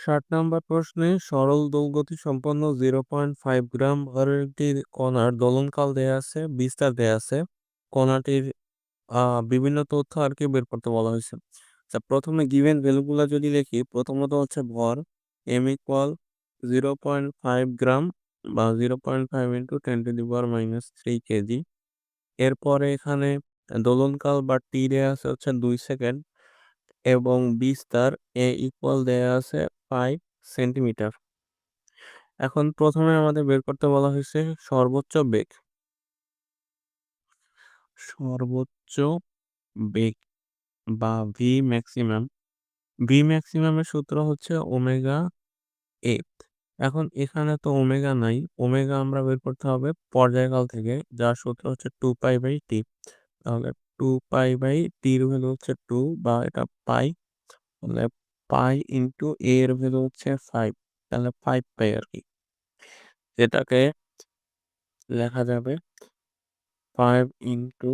ষাট নম্বর প্রশ্নে সরল দৌলগতি সম্পন্ন জিরো পয়েন্ট ফাইভ গ্রাম ভরের একটি কণার দোলনকাল দেয়া আছে, বিস্তার দেয়া আছে। কণাটির বিভিন্ন তথ্য আর কি বের করতে বলা হয়েছে। আচ্ছা প্রথমে গিভেন ভ্যালুগুলো যদি লিখি প্রথমত হচ্ছে ভর m equal zero point five gram বা zero point five into ten to the power minus three kg এরপরে এখানে দোলনকাল বা টি দেয়া আছে হচ্ছে দুই সেকেন্ড এবং বিস্তার এ ইকুয়াল দেয়া আছে ফাইভ সেন্টিমিটার। এখন প্রথমে আমাদের বের করতে বলা হয়েছে সর্বোচ্চ বেগ। সর্বোচ্চ বেগ বা ভি ম্যাক্সিমাম ভি ম্যাক্সিমামের সূত্র হচ্ছে ওমেগা এ এখন এখানে তো ওমেগা নাই। ওমেগা আমরা বের করতে হবে পর্যায়কাল থেকে, যার সূত্র হচ্ছে টু পাই বাই টি। তাহলে টু পাই বাই টির ভ্যালু হচ্ছে টু বা এটা পাই। তাহলে পাই ইন্টু এ এর ভ্যালু হচ্ছে ফাইভ, তাহলে ফাইভ পাই আর কি। যেটাকে লেখা যাবে five into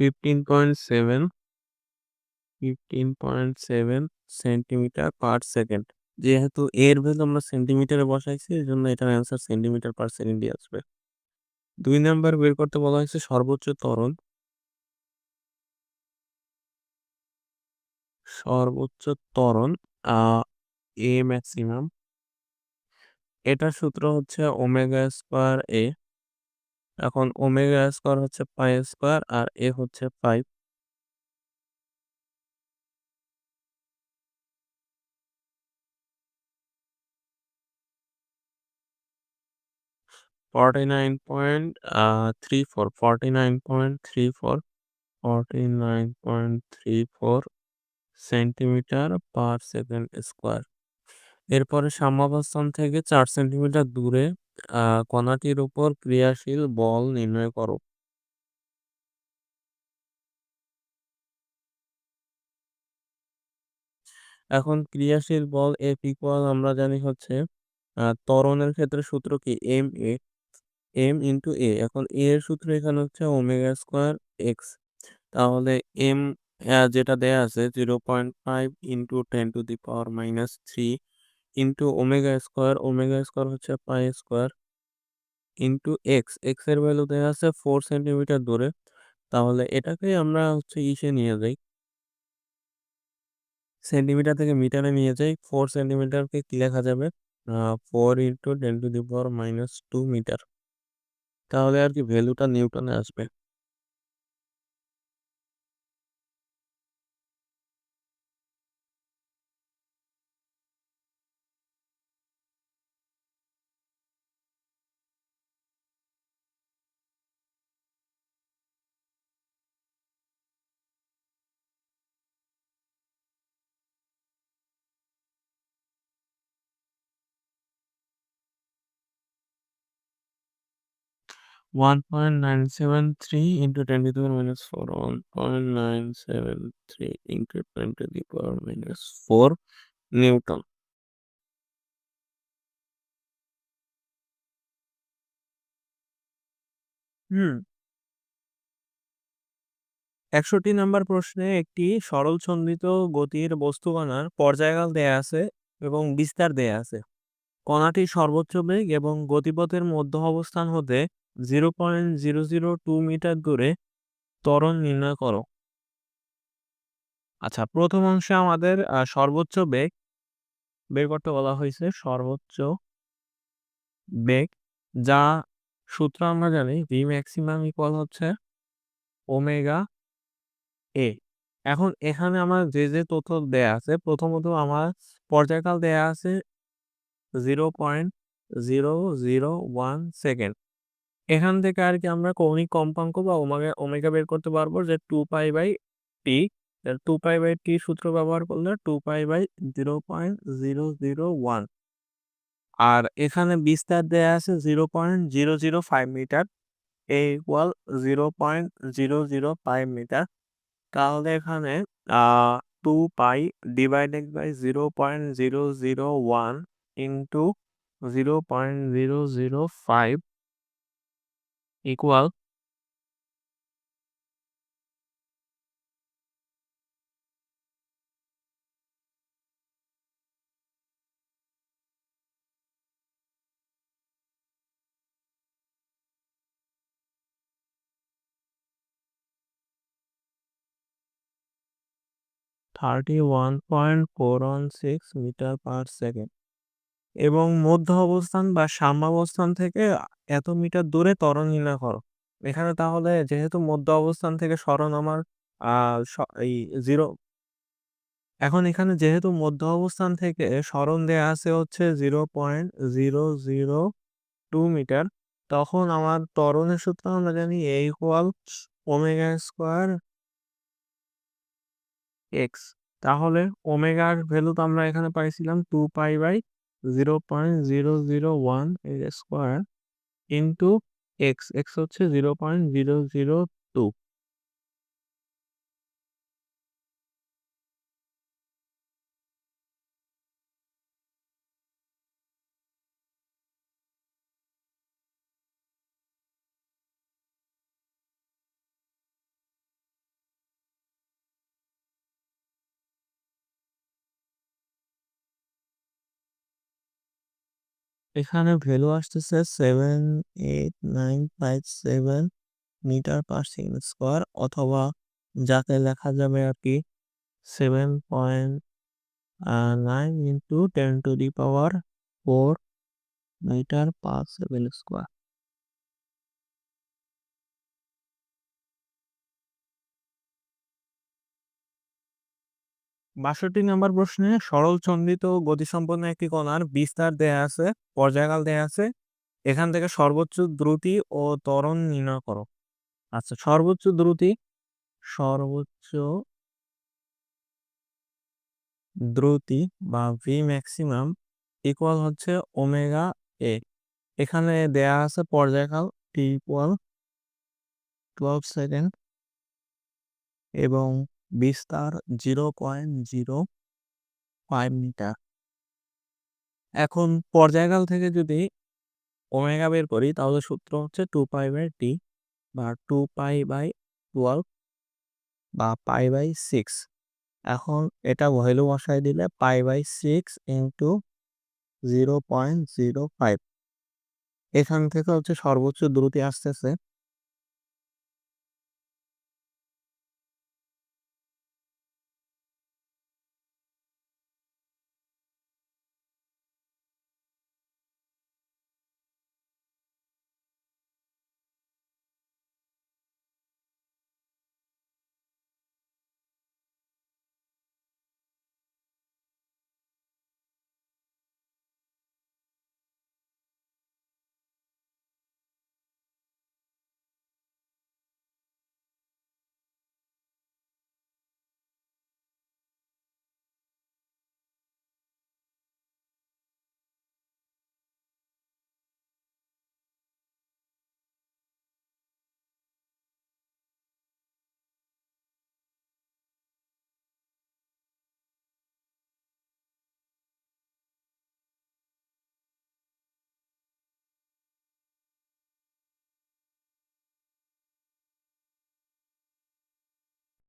fifteen point seven, fifteen point seven centimetre per second. যেহেতু এর ভ্যালু আমরা সেন্টিমিটারে বসাইছি, এই জন্য এটার অ্যান্সার সেন্টিমিটার পার সেকেন্ডই আসবে। দুই নাম্বার বের করতে বলা হয়েছে সর্বোচ্চ ত্বরণ। সর্বোচ্চ ত্বরণ এ ম্যাক্সিমাম এটার সূত্র হচ্ছে ওমেগা স্কোয়ার এ এখন ওমেগা স্কোয়ার হচ্ছে পাই স্কোয়ার আর এ হচ্ছে five. Forty nine point three four, forty nine point three four, forty nine point three four. Centimetre per second square. এরপরে সাম্যাবস্থান থেকে চার সেন্টিমিটার দূরে কণাটির উপর ক্রিয়াশীল বল নির্ণয় করো। এখন ক্রিয়াশীল বল এফ ইকুয়াল আমরা জানি হচ্ছে ত্বরণের ক্ষেত্রে সূত্র কি? M A. M into A. এখন এ এর সূত্র এখানে হচ্ছে ওমেগা স্কোয়ার এক্স। তাহলে এম যেটা দেয়া আছে zero point five into ten to the power minus three into omega square omega square হচ্ছে পাই স্কোয়ার ইন্টু এক্স এক্সের ভ্যালু দেওয়া আছে ফোর সেন্টিমিটার দূরে। তাহলে এটাকে আমরা হচ্ছে ইসে নিয়ে যাই। সেন্টিমিটার থেকে মিটারে নিয়ে যাই। ফোর সেন্টিমিটারকে কি লেখা যাবে? Four into ten to the power minus two metre তাহলে আর কি ভ্যালুটা নিউটনে আসবে। One point nine seven three into ten to the power minus four one point nine seven three four newton একষট্টি নাম্বার প্রশ্নে একটি সরল ছন্দিত গতির বস্তু কণার পর্যায়কাল দেয়া আছে এবং বিস্তার দেয়া আছে। কণাটির সর্বোচ্চ বেগ এবং গতিপথের মধ্য অবস্থান হতে zero point zero zero two metre দূরে ত্বরণ নির্ণয় করো। আচ্ছা প্রথম অংশে আমাদের সর্বোচ্চ বেগ, বের করতে বলা হয়েছে সর্বোচ্চ বেগ, যা সূত্র আমরা জানি ভি ম্যাক্সিমাম ইকুয়াল হচ্ছে ওমেগা এ এখন এখানে আমার যে যে তথ্য দেয়া আছে, প্রথমত আমার পর্যায়কাল দেয়া আছে zero point zero zero one second এখান থেকে আর কি আমরা কৌণিক কম্পাঙ্ক বা ওমেগা ওমেগা বের করতে পারব যে two pi by T two pi by T সূত্র ব্যবহার করলে two pi by zero point zero zero one আর এখানে বিস্তার দেয়া আছে zero point zero zero five metre A equal zero point zero zero five metre তাহলে এখানে two pi divided by zero point zero zero one into zero point zero zero five equal thirty one point four one six meter per second. এবং মধ্য অবস্থান বা সাম্যাবস্থান থেকে এত metre দূরে ত্বরণ নির্ণয় করো এখানে তাহলে যেহেতু মধ্য অবস্থান থেকে সরণ আমার আহ এই জিরো এখন এখানে যেহেতু মধ্য অবস্থান থেকে সরণ দেয়া আছে হচ্ছে zero point zero zero two metre, তখন আমার ত্বরণের সূত্র আমরা জানি A equal omega square X. তাহলে ওমেগার ভ্যালু তো আমরা এখানে পাইছিলাম two pi by zero point zero zero ওয়ানের স্কোয়ার ইন্টু এক্স এক্স হচ্ছে zero point zero zero two এখানে ভ্যালু আসতেছে seven eight nine five seven metre per second square অথবা যাতে লেখা যাবে আর কি seven point nine into ten to the power four metre per second square বাষট্টি নম্বর প্রশ্নে সরল চন্ডিত গতিসম্পন্ন একটি কণার বিস্তার দেয়া আছে, পর্যায়কাল দেয়া আছে। এখান থেকে সর্বোচ্চ দ্রুতি ও ত্বরণ নির্ণয় করো। আচ্ছা সর্বোচ্চ দ্রুতি সর্বোচ্চ দ্রুতি বা ভি ম্যাক্সিমাম ইকুয়াল হচ্ছে ওমেগা এ এখানে দেয়া আছে পর্যায়কাল টি ইকুয়াল টুয়েলভ সেকেন্ড এবং বিস্তার zero point zero five metre. এখন পর্যায়কাল থেকে যদি ওমেগা বের করি, তাহলে সূত্র হচ্ছে টু পাই বাই টি বা টু পাই বাই টুয়েলভ বা পাই বাই সিক্স। এখন এটা ভ্যালু বসাই দিলে pi by six into zero point zero five. এখান থেকে হচ্ছে সর্বোচ্চ দ্রুতি আসতেছে।